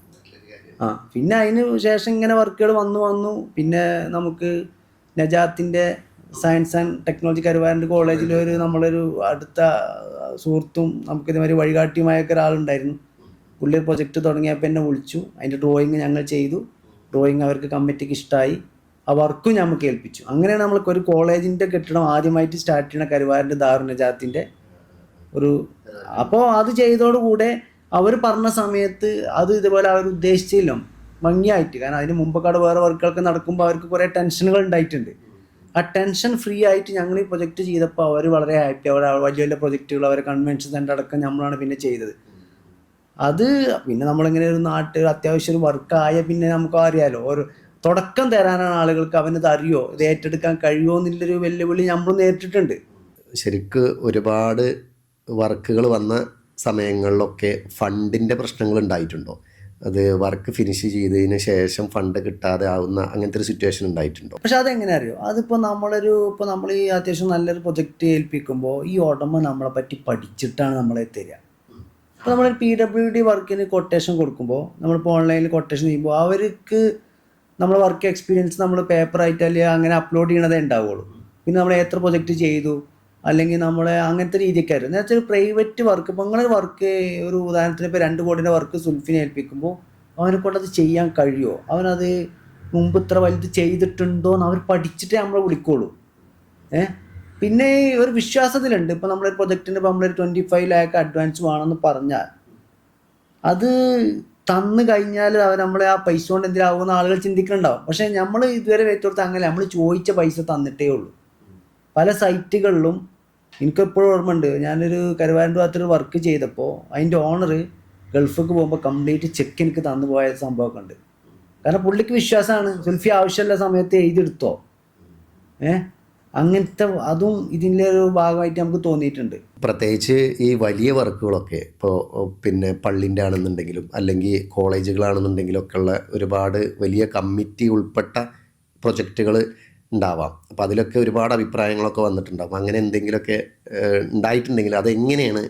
ആ പിന്നെ അതിന് ശേഷം ഇങ്ങനെ വർക്കുകൾ വന്നു വന്നു. പിന്നെ നമുക്ക് നജാത്തിന്റെ സയൻസ് ആൻഡ് ടെക്നോളജി കരുവാരന്റെ കോളേജിൽ ഒരു നമ്മളൊരു അടുത്ത സുഹൃത്തും നമുക്ക് ഇതേമാതിരി വഴികാട്ടിയുമായൊക്കെ ഒരാളുണ്ടായിരുന്നു. പുള്ളി ഒരു പ്രൊജക്റ്റ് തുടങ്ങിയപ്പോൾ എന്നെ വിളിച്ചു. അതിന്റെ ഡ്രോയിങ് ഞങ്ങൾ ചെയ്തു. ഡ്രോയിങ് അവർക്ക് കമ്മിറ്റിക്ക് ഇഷ്ടമായി ആ വർക്കും നമുക്ക് ഏൽപ്പിച്ചു. അങ്ങനെയാണ് നമ്മൾക്ക് ഒരു കോളേജിന്റെ കെട്ടിടം ആദ്യമായിട്ട് സ്റ്റാർട്ട് ചെയ്യുന്ന കരുവാരന്റെ ദാറുനജാത്തിന്റെ ഒരു അപ്പോൾ അത് ചെയ്തോടുകൂടെ അവർ പറഞ്ഞ സമയത്ത് അത് ഇതുപോലെ അവർ ഉദ്ദേശിച്ചില്ല. ഭംഗിയായിട്ട്. കാരണം അതിന് മുമ്പൊക്കെ അവിടെ വേറെ വർക്കുകളൊക്കെ നടക്കുമ്പോൾ അവർക്ക് കുറേ ടെൻഷനുകൾ ഉണ്ടായിട്ടുണ്ട്. ആ ടെൻഷൻ ഫ്രീ ആയിട്ട് ഞങ്ങൾ ഈ പ്രൊജക്റ്റ് ചെയ്തപ്പോൾ അവർ വളരെ ഹാപ്പി. അവർ വലിയ വലിയ പ്രൊജക്റ്റുകൾ അവരെ കൺവെൻഷൻ സെന്റർ അടക്കം നമ്മളാണ് പിന്നെ ചെയ്തത്. അത് പിന്നെ നമ്മളിങ്ങനെ ഒരു നാട്ടിൽ അത്യാവശ്യം ഒരു വർക്കായ പിന്നെ നമുക്ക് അറിയാലോ. ഒരു തുടക്കം തരാനാണ് ആളുകൾക്ക് അവനത് അറിയോ? ഇത് ഏറ്റെടുക്കാൻ കഴിയുമോ എന്നുള്ളൊരു വെല്ലുവിളി നമ്മൾ നേരിട്ടിട്ടുണ്ട്. ശരിക്ക് ഒരുപാട് വർക്കുകൾ വന്ന സമയങ്ങളിലൊക്കെ ഫണ്ടിന്റെ പ്രശ്നങ്ങൾ ഉണ്ടായിട്ടുണ്ടോ? അത് വർക്ക് ഫിനിഷ് ചെയ്തതിന് ശേഷം ഫണ്ട് കിട്ടാതെ ആവുന്ന അങ്ങനത്തെ ഒരു സിറ്റുവേഷൻ ഉണ്ടായിട്ടുണ്ടോ? പക്ഷെ അതെങ്ങനെ അറിയോ അതിപ്പോൾ നമ്മളൊരു ഇപ്പോൾ നമ്മൾ ഈ അത്യാവശ്യം നല്ലൊരു പ്രൊജക്റ്റ് ഏൽപ്പിക്കുമ്പോൾ ഈ ഉടമ നമ്മളെ പറ്റി പഠിച്ചിട്ടാണ് നമ്മളെ തരിക അപ്പോൾ നമ്മൾ പി ഡബ്ല്യു ഡി വർക്കിന് കൊട്ടേഷൻ കൊടുക്കുമ്പോൾ നമ്മളിപ്പോൾ ഓൺലൈനിൽ കൊട്ടേഷൻ ചെയ്യുമ്പോൾ അവർക്ക് നമ്മൾ വർക്ക് എക്സ്പീരിയൻസ് നമ്മൾ പേപ്പർ ആയിട്ടല്ലേ അങ്ങനെ അപ്ലോഡ് ചെയ്യണതേ ഉണ്ടാവുള്ളൂ. പിന്നെ നമ്മൾ എത്ര പ്രൊജക്റ്റ് ചെയ്തു? അല്ലെങ്കിൽ നമ്മളെ അങ്ങനത്തെ ആയിരുന്നു. എന്ന് വെച്ചാൽ പ്രൈവറ്റ് വർക്ക് ഇപ്പോൾ നിങ്ങളൊരു വർക്ക് ഒരു ഉദാഹരണത്തിന് ഇപ്പോൾ രണ്ട് കോടിന്റെ വർക്ക് സുൽഫിനെ ഏൽപ്പിക്കുമ്പോൾ അവനെ കൊണ്ടത് ചെയ്യാൻ കഴിയുമോ അവനത് മുമ്പ് ഇത്ര വലുത് ചെയ്തിട്ടുണ്ടോ എന്ന് അവർ പഠിച്ചിട്ടേ നമ്മളെ വിളിക്കുള്ളൂ. ഏ? പിന്നെ ഒരു വിശ്വാസത്തിലുണ്ട്. ഇപ്പോൾ നമ്മളൊരു പ്രൊജക്റ്റിന് ഇപ്പോൾ നമ്മളൊരു ട്വന്റി ഫൈവ് ലാക്ക് അഡ്വാൻസ് വേണമെന്ന് പറഞ്ഞാൽ അത് തന്നു കഴിഞ്ഞാൽ അവർ നമ്മളെ ആ പൈസ കൊണ്ട് എന്തിനാവുമെന്ന് ആളുകൾ ചിന്തിക്കുന്നുണ്ടാവും പക്ഷേ നമ്മൾ ഇതുവരെ വെച്ചോടുത്ത് അങ്ങനെ നമ്മൾ ചോദിച്ച പൈസ തന്നിട്ടേ ഉള്ളൂ. പല സൈറ്റുകളിലും എനിക്കെപ്പോഴും ഓർമ്മയുണ്ട്. ഞാനൊരു കരുവാരന്റെ ഭാഗത്തൊരു വർക്ക് ചെയ്തപ്പോൾ അതിന്റെ ഓണർ ഗൾഫിലേക്ക് പോകുമ്പോൾ കംപ്ലീറ്റ് ചെക്ക് എനിക്ക് തന്നു പോയ സംഭവമൊക്കെ ഉണ്ട് കാരണം പുള്ളിക്ക് വിശ്വാസമാണ്. സുൽഫി ആവശ്യമുള്ള സമയത്ത് എഴുതിയെടുത്തോ? ഏ? അങ്ങനത്തെ അതും ഇതിന്റെ ഒരു ഭാഗമായിട്ട് നമുക്ക് തോന്നിയിട്ടുണ്ട്. പ്രത്യേകിച്ച് ഈ വലിയ വർക്കുകളൊക്കെ ഇപ്പോൾ പിന്നെ പള്ളിന്റെ ആണെന്നുണ്ടെങ്കിലും അല്ലെങ്കിൽ കോളേജുകളാണെന്നുണ്ടെങ്കിലും ഒക്കെ ഉള്ള ഒരുപാട് വലിയ കമ്മിറ്റി ഉൾപ്പെട്ട പ്രൊജക്റ്റുകൾ ഉണ്ടാവാം. അപ്പോൾ അതിലൊക്കെ ഒരുപാട് അഭിപ്രായങ്ങളൊക്കെ വന്നിട്ടുണ്ടാവും. അങ്ങനെ എന്തെങ്കിലുമൊക്കെ ഉണ്ടായിട്ടുണ്ടെങ്കിൽ അതെങ്ങനെയാണ്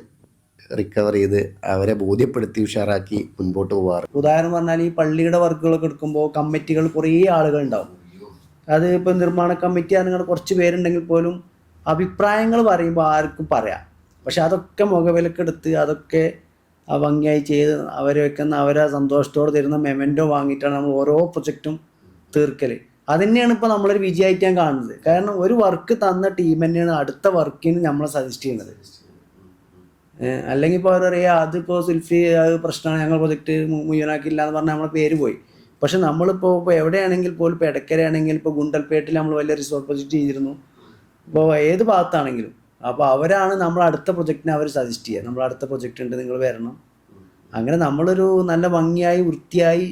റിക്കവർ ചെയ്ത് അവരെ ബോധ്യപ്പെടുത്തി ഉഷാറാക്കി മുൻപോട്ട് പോകാറ് ഉദാഹരണം പറഞ്ഞാൽ ഈ പള്ളിയുടെ വർക്കുകളൊക്കെ എടുക്കുമ്പോൾ കമ്മിറ്റികൾ കുറേ ആളുകൾ ഉണ്ടാവും. അത് ഇപ്പോൾ നിർമ്മാണ കമ്മിറ്റി നിങ്ങൾ കുറച്ച് പേരുണ്ടെങ്കിൽ പോലും അഭിപ്രായങ്ങൾ പറയുമ്പോൾ ആർക്കും പറയാം. പക്ഷെ അതൊക്കെ മുഖവിലക്കെടുത്ത് അതൊക്കെ ഭംഗിയായി ചെയ്ത് അവരെ വെക്കുന്ന അവരെ സന്തോഷത്തോടെ തരുന്ന മെമെന്റോ വാങ്ങിയിട്ടാണ് നമ്മൾ ഓരോ പ്രൊജക്റ്റും തീർക്കൽ അത് തന്നെയാണ് ഇപ്പോൾ നമ്മളൊരു വിജയമായിട്ട് ഞാൻ കാണുന്നത്. കാരണം ഒരു വർക്ക് തന്ന ടീം തന്നെയാണ് അടുത്ത വർക്കിന് നമ്മളെ സജസ്റ്റ് ചെയ്യുന്നത്. അല്ലെങ്കിൽ ഇപ്പോൾ അവർ പറയുക അതിപ്പോൾ സുൽഫി അത് പ്രശ്നമാണ് ഞങ്ങൾ പ്രൊജക്റ്റ് മുയ്യനാക്കില്ല എന്ന് പറഞ്ഞാൽ നമ്മളെ പേര് പോയി. പക്ഷെ നമ്മളിപ്പോൾ ഇപ്പോൾ എവിടെയാണെങ്കിൽ പോലും ഇപ്പോൾ ഇടക്കരയാണെങ്കിൽ ഇപ്പോൾ ഗുണ്ടൽപേട്ടിൽ നമ്മൾ വലിയ റിസോർട്ട് പ്രൊജക്റ്റ് ചെയ്തിരുന്നു. ഇപ്പോൾ ഏത് ഭാഗത്താണെങ്കിലും. അപ്പോൾ അവരാണ് നമ്മൾ അടുത്ത പ്രൊജക്റ്റിനെ അവർ സജസ്റ്റ് ചെയ്യുക. നമ്മൾ അടുത്ത പ്രൊജക്റ്റ് ഉണ്ട് നിങ്ങൾ വരണം. അങ്ങനെ നമ്മളൊരു നല്ല ഭംഗിയായി വൃത്തിയായി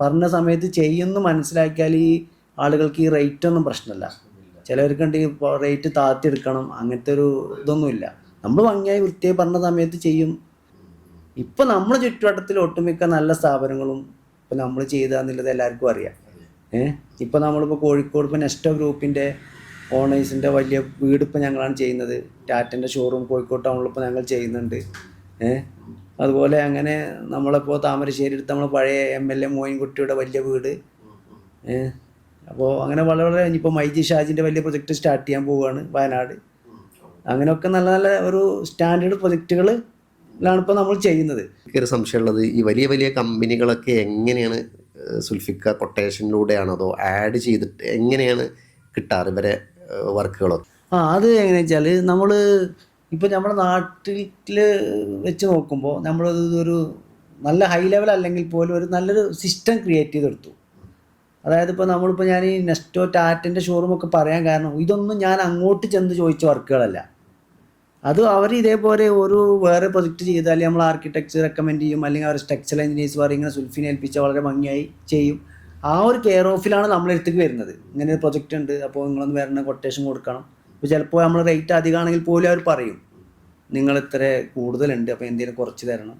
പറഞ്ഞ സമയത്ത് ചെയ്യുമെന്ന് മനസ്സിലാക്കിയാൽ ഈ ആളുകൾക്ക് ഈ റേറ്റ് ഒന്നും പ്രശ്നമല്ല. ചിലവർക്കുണ്ട് ഈ റേറ്റ് താത്തിയെടുക്കണം അങ്ങനത്തെ ഒരു ഇതൊന്നുമില്ല നമ്മൾ ഭംഗിയായി വൃത്തിയായി പറഞ്ഞ സമയത്ത് ചെയ്യും. ഇപ്പം നമ്മുടെ ചുറ്റുവട്ടത്തിൽ ഒട്ടുമിക്ക നല്ല സ്ഥാപനങ്ങളും ഇപ്പം നമ്മൾ ചെയ്താന്നുള്ളത് എല്ലാവർക്കും അറിയാം. ഏഹ് ഇപ്പം നമ്മളിപ്പോൾ കോഴിക്കോട് ഇപ്പോൾ നെസ്റ്റോ ഗ്രൂപ്പിന്റെ ഓണേഴ്സിന്റെ വലിയ വീട് ഇപ്പം ഞങ്ങളാണ് ചെയ്യുന്നത്. ടാറ്റന്റെ ഷോറൂം കോഴിക്കോട് ടൗണിൽ ഞങ്ങൾ ചെയ്യുന്നുണ്ട്. ഏഹ് അതുപോലെ അങ്ങനെ നമ്മളിപ്പോൾ താമരശ്ശേരി എടുത്ത് നമ്മൾ പഴയ എം എൽ എ മോയിൻകുട്ടിയുടെ വലിയ വീട്. ഏഹ് അപ്പോൾ അങ്ങനെ വളരെ വളരെ ഇനിയിപ്പോൾ മൈജി ഷാജിന്റെ വലിയ പ്രൊജക്റ്റ് സ്റ്റാർട്ട് ചെയ്യാൻ പോവുകയാണ് വയനാട്. അങ്ങനെയൊക്കെ നല്ല നല്ല ഒരു സ്റ്റാൻഡേർഡ് പ്രൊജക്റ്റുകളിലാണ് ഇപ്പോൾ നമ്മൾ ചെയ്യുന്നത്. എനിക്കൊരു സംശയമുള്ളത് ഈ വലിയ വലിയ കമ്പനികളൊക്കെ എങ്ങനെയാണ് സുൽഫിക്ക കൊട്ടേഷനിലൂടെയാണോ അതോ ആഡ് ചെയ്തിട്ട് എങ്ങനെയാണ് കിട്ടാറ് ഇവരെ വർക്കുകളൊക്കെ ആ അത് എങ്ങനെയാ വെച്ചാൽ നമ്മൾ ഇപ്പോൾ നമ്മുടെ നാട്ടിൽ വെച്ച് നോക്കുമ്പോൾ നമ്മൾ ഒരു നല്ല ഹൈ ലെവൽ അല്ലെങ്കിൽ പോലും ഒരു നല്ലൊരു സിസ്റ്റം ക്രിയേറ്റ് ചെയ്തെടുത്തു. അതായത് ഇപ്പോൾ നമ്മളിപ്പോൾ ഞാൻ ഈ നെസ്റ്റോ ടാറ്റന്റെ ഷോറൂമൊക്കെ പറയാൻ കാരണം ഇതൊന്നും ഞാൻ അങ്ങോട്ട് ചെന്ന് ചോദിച്ച വർക്കുകളല്ല. അത് അവർ ഇതേപോലെ ഒരു വേറെ പ്രൊജക്റ്റ് ചെയ്താൽ നമ്മൾ ആർക്കിടെക്ചർ റെക്കമെൻഡ് ചെയ്യും അല്ലെങ്കിൽ അവർ സ്ട്രക്ചറൽ എഞ്ചിനീയേഴ്സ് പറയും ഇങ്ങനെ സുൽഫിനെ ഏൽപ്പിച്ച വളരെ ഭംഗിയായി ചെയ്യും. ആ ഒരു കെയർ ഓഫിലാണ് നമ്മളെടുത്തേക്ക് വരുന്നത്. ഇങ്ങനെ ഒരു പ്രൊജക്റ്റ് ഉണ്ട് അപ്പോൾ നിങ്ങളൊന്ന് വരണ കൊട്ടേഷൻ കൊടുക്കണം. അപ്പോൾ ചിലപ്പോൾ നമ്മൾ റേറ്റ് അധികമാണെങ്കിൽ പോലും അവർ പറയും നിങ്ങൾ ഇത്ര കൂടുതലുണ്ട് അപ്പോൾ എന്തെങ്കിലും കുറച്ച് തരണം.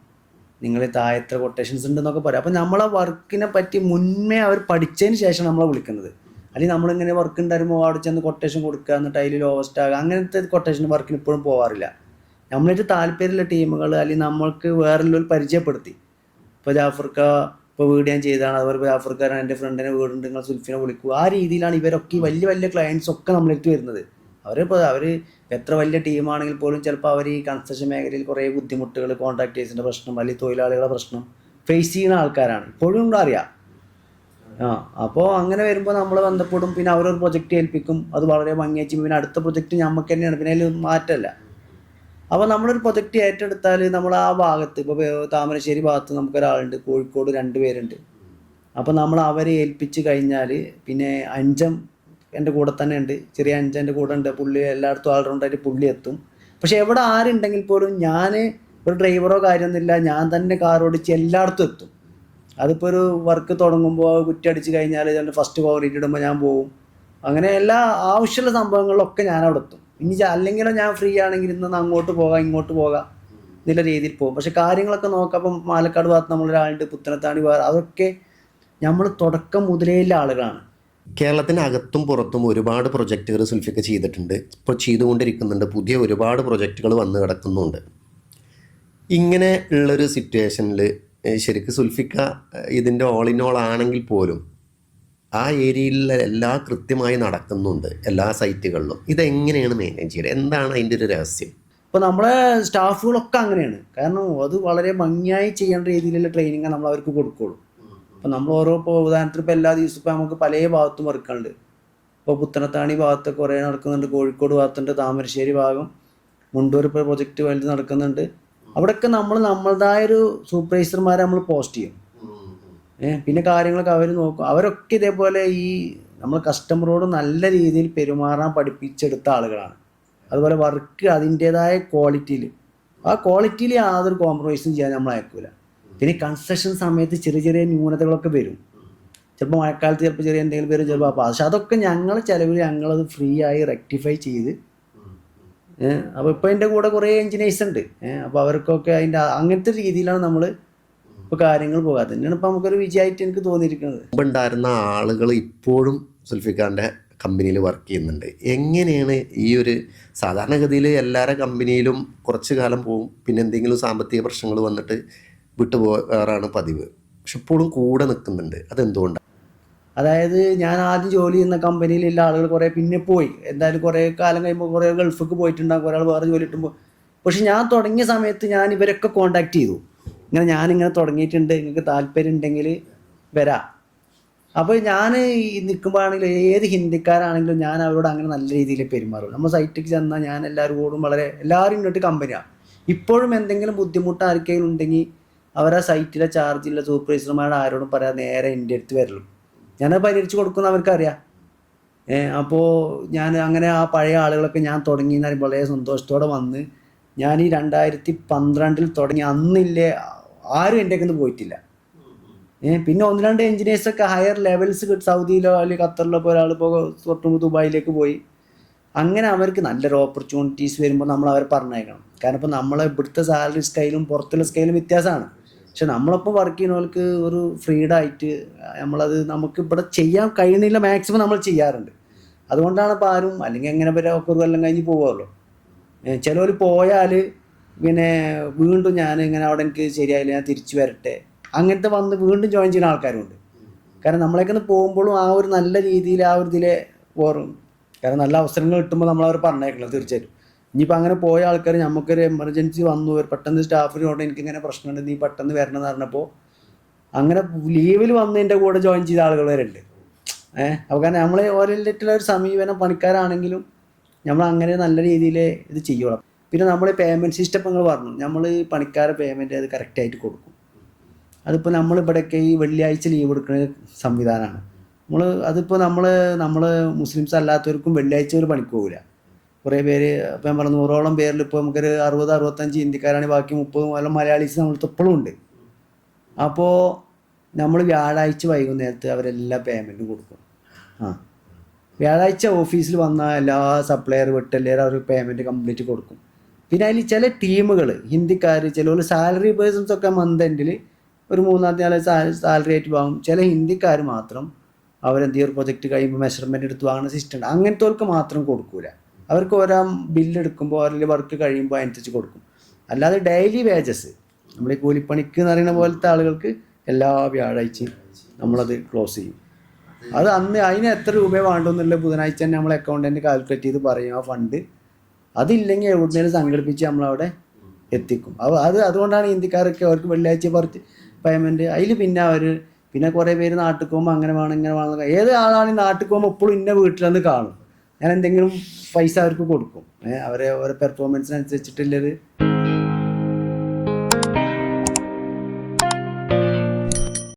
നിങ്ങൾ താഴെ എത്ര കൊട്ടേഷൻസ് ഉണ്ടെന്നൊക്കെ പറയാം. അപ്പോൾ നമ്മളെ വർക്കിനെ പറ്റി മുന്നേ അവർ പഠിച്ചതിന് ശേഷം നമ്മളെ വിളിക്കുന്നത്. അല്ലെങ്കിൽ നമ്മളിങ്ങനെ വർക്ക് ഉണ്ടായിരുമ്പോൾ അവിടെ ചെന്ന് കൊട്ടേഷൻ കൊടുക്കുക എന്നിട്ട് അതിൽ ലോവസ്റ്റ് ആകുക അങ്ങനത്തെ കൊട്ടേഷൻ വർക്കിന് ഇപ്പോഴും പോകാറില്ല നമ്മളായിട്ട് താല്പര്യമുള്ള ടീമുകൾ അല്ലെങ്കിൽ നമ്മൾക്ക് വേറെല്ലാം പരിചയപ്പെടുത്തി. ഇപ്പോൾ ജാഫർക്ക ഇപ്പോൾ വീട് ഞാൻ ചെയ്തതാണ്. അതുപോലെ ജാഫർക്കാരൻ എന്റെ ഫ്രണ്ടിനെ വീടുണ്ട് നിങ്ങൾ സുൽഫിനെ വിളിക്കുക ആ രീതിയിലാണ് ഇവരൊക്കെ വലിയ വലിയ ക്ലയൻസ് ഒക്കെ നമ്മളെടുത്ത് വരുന്നത്. അവരിപ്പോൾ അവർ എത്ര വലിയ ടീമാണെങ്കിൽ പോലും ചിലപ്പോൾ അവർ ഈ കൺസ്ട്രക്ഷൻ മേഖലയിൽ കുറേ ബുദ്ധിമുട്ടുകൾ കോൺട്രാക്ടേഴ്സിന്റെ പ്രശ്നം അല്ലെങ്കിൽ തൊഴിലാളികളുടെ പ്രശ്നം ഫേസ് ചെയ്യുന്ന ആൾക്കാരാണ്. ഇപ്പോഴും അറിയാം? ആ അപ്പോൾ അങ്ങനെ വരുമ്പോൾ നമ്മൾ ബന്ധപ്പെടും പിന്നെ അവരൊരു പ്രൊജക്റ്റ് ഏൽപ്പിക്കും അത് വളരെ ഭംഗിയായി പിന്നെ അടുത്ത പ്രൊജക്റ്റ് നമുക്ക് തന്നെയാണ് പിന്നെ അതിൽ മാറ്റമല്ല അപ്പോൾ നമ്മളൊരു പ്രൊജക്റ്റ് ഏറ്റെടുത്താൽ നമ്മൾ ആ ഭാഗത്ത് ഇപ്പോൾ താമരശ്ശേരി ഭാഗത്ത് നമുക്കൊരാളുണ്ട് കോഴിക്കോട് രണ്ട് പേരുണ്ട്. അപ്പോൾ നമ്മൾ അവരെ ഏൽപ്പിച്ച് കഴിഞ്ഞാൽ പിന്നെ അഞ്ചം എന്റെ കൂടെ തന്നെ ഉണ്ട്. ചെറിയ അഞ്ചന്റെ കൂടെ ഉണ്ട്. പുള്ളി എല്ലായിടത്തും ആൾറൗണ്ടായിട്ട് പുള്ളി എത്തും. പക്ഷെ എവിടെ ആരുണ്ടെങ്കിൽ പോലും ഞാൻ ഒരു ഡ്രൈവറോ കാര്യമൊന്നുമില്ല. ഞാൻ തന്നെ കാർ ഓടിച്ച് എല്ലായിടത്തും എത്തും. അതിപ്പോൾ ഒരു വർക്ക് തുടങ്ങുമ്പോൾ കുറ്റി അടിച്ച് കഴിഞ്ഞാൽ ഇതിന്റെ ഫസ്റ്റ് കോൺക്രീറ്റ് ഇടുമ്പോൾ ഞാൻ പോകും അങ്ങനെ എല്ലാ ആവശ്യമുള്ള സംഭവങ്ങളിലൊക്കെ ഞാൻ അവിടെ എത്തും. ഇനി അല്ലെങ്കിലും ഞാൻ ഫ്രീ ആണെങ്കിൽ ഇന്ന് അങ്ങോട്ട് പോകാം ഇങ്ങോട്ട് പോകാം എന്നുള്ള രീതിയിൽ പോകും പക്ഷെ കാര്യങ്ങളൊക്കെ നോക്കാം അപ്പം പാലക്കാട് ഭാഗത്ത് നമ്മളൊരാളുണ്ട് പുത്തനത്താണി ഭാഗം അതൊക്കെ നമ്മൾ തുടക്കം മുതലേ ഉള്ള ആളുകളാണ് കേരളത്തിനകത്തും പുറത്തും ഒരുപാട് പ്രൊജക്റ്റുകൾ സുൽഫിക്ക ചെയ്തിട്ടുണ്ട്. ഇപ്പോൾ ചെയ്തുകൊണ്ടിരിക്കുന്നുണ്ട്. പുതിയ ഒരുപാട് പ്രൊജക്റ്റുകൾ വന്നു കിടക്കുന്നുണ്ട്. ഇങ്ങനെ ഉള്ളൊരു സിറ്റുവേഷനിൽ ശരിക്കും സുൽഫിക്ക ഇതിന്റെ ഓൾ ഇൻ ഓൾ ആണെങ്കിൽ പോലും ആ ഏരിയയിലെ എല്ലാ കൃത്യമായി നടക്കുന്നുണ്ട് എല്ലാ സൈറ്റുകളിലും. ഇതെങ്ങനെയാണ് മാനേജ് ചെയ്യുന്നത് എന്താണ് അതിന്റെ ഒരു രഹസ്യം? ഇപ്പോൾ നമ്മളെ സ്റ്റാഫുകളൊക്കെ അങ്ങനെയാണ്. കാരണം അത് വളരെ ഭംഗിയായി ചെയ്യേണ്ട രീതിയിലുള്ള ട്രെയിനിങ് നമ്മൾ അവർക്ക് കൊടുക്കുള്ളൂ. അപ്പോൾ നമ്മൾ ഓരോ ഇപ്പോൾ ഉദാഹരണത്തിന് ഇപ്പോൾ എല്ലാ ദിവസവും ഇപ്പോൾ നമുക്ക് പല ഭാഗത്തും വർക്കുണ്ട് ഇപ്പോൾ പുത്തനത്താണി ഭാഗത്ത് കുറേ നടക്കുന്നുണ്ട്. കോഴിക്കോട് ഭാഗത്തുണ്ട് താമരശ്ശേരി ഭാഗം മുണ്ടൂർ ഇപ്പോൾ പ്രൊജക്റ്റ് വലുത് നടക്കുന്നുണ്ട്. അവിടെയൊക്കെ നമ്മൾ നമ്മളുടേതായൊരു സൂപ്പർവൈസർമാരെ നമ്മൾ പോസ്റ്റ് ചെയ്യും. ഏഹ് പിന്നെ കാര്യങ്ങളൊക്കെ അവർ നോക്കും. അവരൊക്കെ ഇതേപോലെ ഈ നമ്മൾ കസ്റ്റമറോട് നല്ല രീതിയിൽ പെരുമാറാൻ പഠിപ്പിച്ചെടുത്ത ആളുകളാണ്. അതുപോലെ വർക്ക് അതിന്റേതായ ക്വാളിറ്റിയിൽ ആ ക്വാളിറ്റിയിൽ യാതൊരു കോംപ്രമൈസും ചെയ്യാൻ നമ്മൾ അയക്കൂല പിന്നെ കൺസ്ട്രക്ഷൻ സമയത്ത് ചെറിയ ചെറിയ ന്യൂനതകളൊക്കെ വരും. ചിലപ്പോൾ മഴക്കാലത്ത് ചിലപ്പോൾ ചെറിയ എന്തെങ്കിലും വരും ചിലപ്പോൾ അപ്പോൾ പക്ഷെ അതൊക്കെ ഞങ്ങൾ ചിലവിൽ ഞങ്ങളത് ഫ്രീ ആയി റെക്ടിഫൈ ചെയ്ത്. അപ്പോൾ ഇപ്പോൾ എന്റെ കൂടെ കുറേ എഞ്ചിനീയേഴ്സ് ഉണ്ട്. അപ്പോൾ അവർക്കൊക്കെ അതിന്റെ അങ്ങനത്തെ രീതിയിലാണ് നമ്മൾ ഇപ്പോൾ കാര്യങ്ങൾ പോകാതെ തന്നെയാണ് ഇപ്പോൾ നമുക്കൊരു വിജയമായിട്ട് എനിക്ക് തോന്നിയിരിക്കുന്നത്. മുമ്പുണ്ടായിരുന്ന ആളുകൾ ഇപ്പോഴും സുൽഫിക്കാന്റെ കമ്പനിയിൽ വർക്ക് ചെയ്യുന്നുണ്ട്. എങ്ങനെയാണ് ഈ ഒരു സാധാരണഗതിയിൽ എല്ലാവരുടെ കമ്പനിയിലും കുറച്ച് കാലം പോകും പിന്നെ എന്തെങ്കിലും സാമ്പത്തിക പ്രശ്നങ്ങൾ വന്നിട്ട് വിട്ടുപോകാറാണ് പതിവ്. പക്ഷെ ഇപ്പോഴും കൂടെ നിൽക്കുന്നുണ്ട്. അതെന്തുകൊണ്ടാണ് അതായത് ഞാൻ ആദ്യം ജോലി ചെയ്യുന്ന കമ്പനിയിലുള്ള ആളുകൾ കുറേ പിന്നെ പോയി. എന്തായാലും കുറേ കാലം കഴിയുമ്പോൾ കുറേ ഗൾഫിക്ക് പോയിട്ടുണ്ടാകും ഒരാൾ വേറെ ജോലി കിട്ടുമ്പോൾ പക്ഷെ ഞാൻ തുടങ്ങിയ സമയത്ത് ഞാൻ ഇവരൊക്കെ കോണ്ടാക്ട് ചെയ്തു. ഇങ്ങനെ ഞാനിങ്ങനെ തുടങ്ങിയിട്ടുണ്ട്. നിങ്ങൾക്ക് താല്പര്യം ഉണ്ടെങ്കിൽ വരാം. അപ്പോൾ ഞാൻ ഈ നിൽക്കുമ്പോഴാണെങ്കിലും ഏത് ഹിന്ദിക്കാരാണെങ്കിലും ഞാൻ അവരോട് അങ്ങനെ നല്ല രീതിയിൽ പെരുമാറും. നമ്മൾ സൈറ്റിൽ ചെന്നാൽ ഞാൻ എല്ലാവരോടും വളരെ എല്ലാവരും ഇങ്ങോട്ട് കമ്പനിയാണ് ഇപ്പോഴും എന്തെങ്കിലും ബുദ്ധിമുട്ട് ആർക്കെങ്കിലും ഉണ്ടെങ്കിൽ അവരാ സൈറ്റിലെ ചാർജുള്ള സൂപ്പർവൈസർമാരുടെ ആരോടും പറയാൻ നേരെ എന്റെ അടുത്ത് വരലും. ഞാനത് പരിഹരിച്ച് കൊടുക്കുന്ന അവർക്കറിയാം. ഏ അപ്പോൾ ഞാൻ അങ്ങനെ ആ പഴയ ആളുകളൊക്കെ ഞാൻ തുടങ്ങി എന്ന് പറയുമ്പോൾ വളരെ സന്തോഷത്തോടെ വന്ന് ഞാൻ ഈ രണ്ടായിരത്തി പന്ത്രണ്ടിൽ തുടങ്ങി. അന്നില്ലേ ആരും എന്റെ ഒക്കെ പോയിട്ടില്ല. ഏ പിന്നെ ഒന്ന് രണ്ട് എഞ്ചിനീയേഴ്സൊക്കെ ഹയർ ലെവൽസ് സൗദിയിലോ അല്ലെങ്കിൽ ഖത്തറിലോ ഇപ്പോൾ തൊട്ട് ദുബായിലേക്ക് പോയി. അങ്ങനെ അവർക്ക് നല്ലൊരു ഓപ്പർച്യൂണിറ്റീസ് വരുമ്പോൾ നമ്മൾ അവരെ പറഞ്ഞേക്കണം കാരണം ഇപ്പോൾ നമ്മളെ ഇവിടുത്തെ സാലറി സ്കെയിലും പുറത്തുള്ള സ്കെയിലും വ്യത്യാസമാണ്. പക്ഷെ നമ്മളിപ്പോൾ വർക്ക് ചെയ്യുന്നവർക്ക് ഒരു ഫ്രീഡം ആയിട്ട് നമ്മളത് നമുക്ക് ഇവിടെ ചെയ്യാൻ കഴിയുന്നില്ല മാക്സിമം നമ്മൾ ചെയ്യാറുണ്ട്. അതുകൊണ്ടാണ് ഇപ്പോൾ ആരും അല്ലെങ്കിൽ എങ്ങനെ വരെ ഒക്കെ ഒരു കൊല്ലം കഴിഞ്ഞ് പോകുമല്ലോ ചിലവർ പോയാൽ പിന്നെ വീണ്ടും ഞാൻ ഇങ്ങനെ അവിടെ എനിക്ക് ശരിയായില്ല ഞാൻ തിരിച്ചു വരട്ടെ. അങ്ങനത്തെ വന്ന് വീണ്ടും ജോയിൻ ചെയ്യുന്ന ആൾക്കാരുണ്ട്. കാരണം നമ്മളേക്കൊന്ന് പോകുമ്പോഴും ആ ഒരു നല്ല രീതിയിൽ ആ ഒരു ഇതിലെ ഓർമ്മ കാരണം നല്ല അവസരങ്ങൾ കിട്ടുമ്പോൾ നമ്മൾ അവർ പറഞ്ഞേക്കണം തീർച്ചയായിട്ടും. ഇനിയിപ്പോൾ അങ്ങനെ പോയ ആൾക്കാർ നമുക്കൊരു എമർജൻസി വന്നു പെട്ടെന്ന് പെട്ടെന്ന് സ്റ്റാഫിനോട് എനിക്ക് ഇങ്ങനെ പ്രശ്നമുണ്ട് നീ പെട്ടെന്ന് വരണം എന്ന് പറഞ്ഞപ്പോൾ അങ്ങനെ ലീവിൽ വന്ന് എന്റെ കൂടെ ജോയിൻ ചെയ്ത ആളുകൾ വരെ ഏഹ് അപ്പോൾ കാരണം നമ്മളെ ഓരോട്ടുള്ള ഒരു സമീപനം പണിക്കാരാണെങ്കിലും നമ്മൾ അങ്ങനെ നല്ല രീതിയിൽ ഇത് ചെയ്യുള്ളൂ പിന്നെ നമ്മൾ പേയ്മെന്റ് സിസ്റ്റം നിങ്ങൾ പറഞ്ഞു നമ്മൾ പണിക്കാരെ പേയ്മെന്റ് അത് കറക്റ്റായിട്ട് കൊടുക്കും. അതിപ്പോൾ നമ്മൾ ഇവിടെയൊക്കെ ഈ വെള്ളിയാഴ്ച ലീവ് എടുക്കുന്ന സംവിധാനമാണ്. നമ്മൾ അതിപ്പോൾ നമ്മൾ നമ്മൾ മുസ്ലിംസ് അല്ലാത്തവർക്കും വെള്ളിയാഴ്ച ഒരു പണിക്ക് പോകില്ല കുറേ പേര് ഇപ്പം ഞാൻ പറഞ്ഞു നൂറോളം പേരിൽ ഇപ്പോൾ നമുക്കൊരു അറുപത് അറുപത്തഞ്ച് ഹിന്ദിക്കാരാണ് ബാക്കി മുപ്പത് കൊല്ലം മലയാളീസ് നമ്മൾക്ക് ഇപ്പോഴും ഉണ്ട്. അപ്പോൾ നമ്മൾ വ്യാഴാഴ്ച വൈകുന്നേരത്ത് അവരെല്ലാ പേയ്മെന്റും കൊടുക്കും. ആ. വ്യാഴാഴ്ച ഓഫീസിൽ വന്ന എല്ലാ സപ്ലയർ വിട്ടെല്ലാവരും അവർ പേയ്മെന്റ് കംപ്ലീറ്റ് കൊടുക്കും. പിന്നെ അതിൽ ചില ടീമുകൾ ഹിന്ദിക്കാർ ചില സാലറി പേഴ്സൺസ് ഒക്കെ മന്ത് എൻഡിൽ ഒരു മൂന്നാം നാളെ സാലറി ആയിട്ട് വാങ്ങും. ചില ഹിന്ദിക്കാർ മാത്രം അവരെന്ത് ചെയ്യും പ്രൊജക്റ്റ് കഴിയുമ്പോൾ മെഷർമെന്റ് എടുത്ത് വാങ്ങുന്ന സിസ്റ്റം ഉണ്ട്. അങ്ങനത്തെ മാത്രം കൊടുക്കൂല. അവർക്ക് ഓരോ ബില്ല് എടുക്കുമ്പോൾ അല്ലെങ്കിൽ വർക്ക് കഴിയുമ്പോൾ അനുസരിച്ച് കൊടുക്കും. അല്ലാതെ ഡെയിലി വേജസ് നമ്മുടെ കൂലിപ്പണിക്ക് എന്ന് പറയുന്ന പോലത്തെ ആളുകൾക്ക് എല്ലാ വ്യാഴാഴ്ചയും നമ്മളത് ക്ലോസ് ചെയ്യും. അത് അന്ന് അതിന് എത്ര രൂപ വേണ്ടെന്നുള്ള ബുധനാഴ്ച തന്നെ നമ്മൾ അക്കൗണ്ടന്റ് കാൽക്കുലേറ്റ് ചെയ്ത് പറയും ആ ഫണ്ട് അതില്ലെങ്കിൽ എവിടുന്നേലും സംഘടിപ്പിച്ച് നമ്മളവിടെ എത്തിക്കും. അപ്പോൾ അത് അതുകൊണ്ടാണ് ഹിന്ദിക്കാരൊക്കെ അവർക്ക് വെള്ളിയാഴ്ച പറിച്ച് പേയ്മെന്റ് അതിൽ പിന്നെ അവർ പിന്നെ കുറേ പേര് നാട്ടിൽ പോകുമ്പോൾ അങ്ങനെ വേണം ഇങ്ങനെ വേണം ഏത് ആളാണ് നാട്ടിൽ പോകുമ്പോൾ എപ്പോഴും ഇന്ന വീട്ടിലന്ന് കാണും. ഞാൻ എന്തെങ്കിലും പൈസ അവർക്ക് കൊടുക്കും. അവരെ ഓരോ പെർഫോമൻസിനനുസരിച്ചിട്ടുള്ളത്